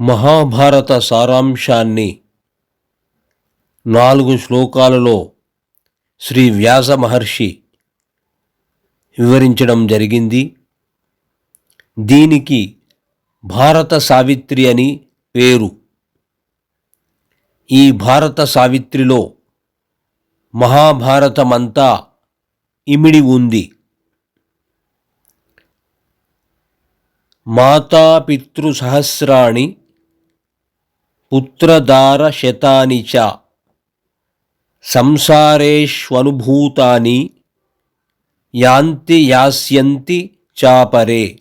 మహాభారత సారాంశాన్ని నాలుగు శ్లోకాలలో శ్రీ వ్యాస మహర్షి వివరించడం జరిగింది. దీనికి భారత సావిత్రి అని పేరు. ఈ భారత సావిత్రిలో మహాభారతమంతా ఇమిడి ఉంది. మాతాపితృసహస్రాణి పుత్రధార శతాని చ. సంసారేష్వనుభూతాని యాంతి యాస్యంతి చాపరే.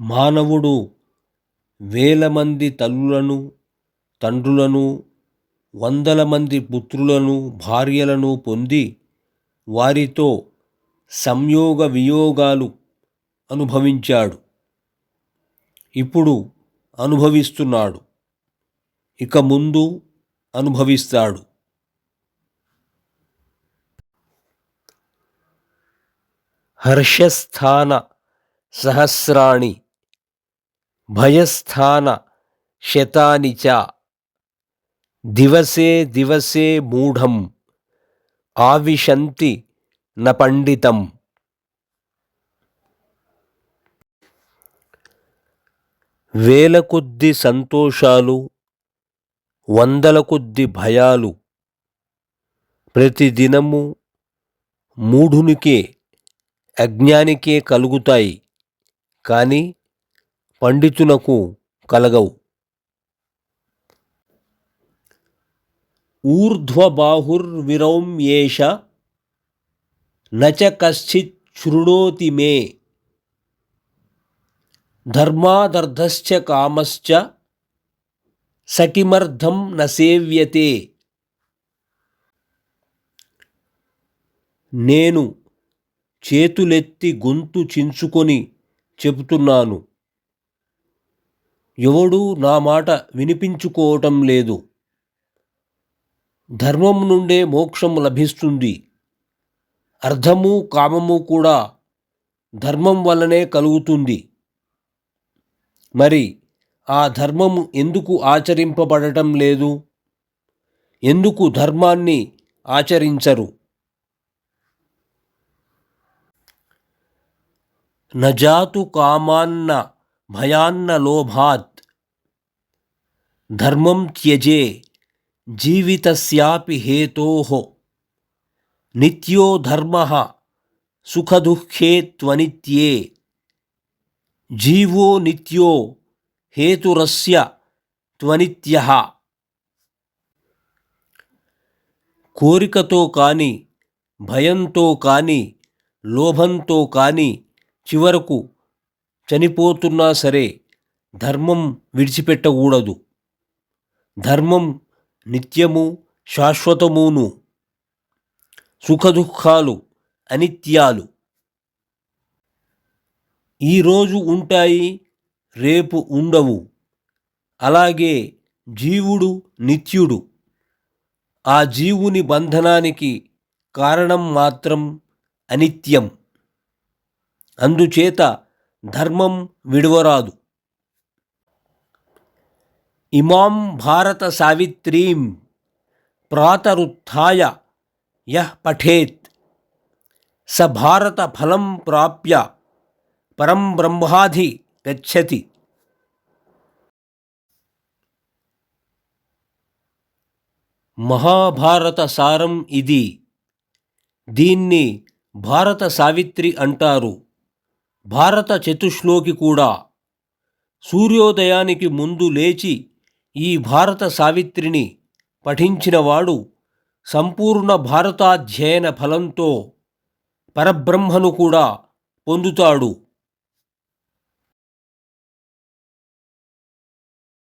మానవుడు వేల మంది తల్లులను తండ్రులను వందల మంది పుత్రులను భార్యలను పొంది వారితో సంయోగ వియోగాలు అనుభవించాడు. ఇప్పుడు అనుభవిస్తున్నాడు. ఇక ముందు అనుభవిస్తాడు. హర్షస్థాన సహస్రాణి భయస్థాన శతాని చ దివసే దివసే మూఢం ఆవిశంతి న పండితం. వేల కొద్ది సంతోషాలు వందల కొద్ది భయాలు ప్రతిదినము మూఢునికే అజ్ఞానికే కలుగుతాయి కానీ పండితునకు కలగవు. ఊర్ధ్వబాహుర్విరౌమ్యేష నచ కశ్చిత్ శృణోతి మే ధర్మాదర్ధశ్చ కామశ్చ సకిమర్థం నసేవ్యతే నేను చేతులెత్తి గొంతు చించుకొని చెబుతున్నాను ఎవడూ నా మాట వినిపించుకోవటం లేదు ధర్మం నుండే మోక్షం లభిస్తుంది అర్థము కామము కూడా ధర్మం వల్లనే కలుగుతుంది. మరి ఆ ధర్మము ఎందుకు ఆచరింపబడటం లేదు? ఎందుకు ధర్మాన్ని ఆచరించరు? నజాతు కామాన్న భయాన్న లోభాత్ ధర్మం త్యజే జీవితస్యాపి హేతో నిత్యో ధర్మ సుఖదుఃఖే త్వనిత్యే జీవో నిత్యో హేతురస్య త్వనిత్య. కోరికతో కాని భయంతో కాని లోభంతో కాని చివరకు చనిపోతున్నా సరే ధర్మం విడిచిపెట్టకూడదు. ధర్మం నిత్యము శాశ్వతమును. సుఖదుఖాలు అనిత్యాలు. ఈరోజు ఉంటాయి రేపు ఉండవు. అలాగే జీవుడు నిత్యుడు. ఆ జీవుని బంధనానికి కారణం మాత్రం అనిత్యం. అందుచేత ధర్మం విడవరాదు. ఇమాం భారత సావిత్రీం ప్రాతరుత్థాయ య పఠేత్ స భారత ఫలం ప్రాప్య పరం బ్రహ్మాధి గచ్చతి. మహాభారత సారం ఇది. దీన్ని భారత సావిత్రి అంటారు. భారత చతుశ్లోకి కూడా. సూర్యోదయానికి ముందు లేచి ఈ భారత సావిత్రిని పఠించినవాడు సంపూర్ణ భారతాధ్యయన ఫలంతో పరబ్రహ్మను కూడా పొందుతాడు.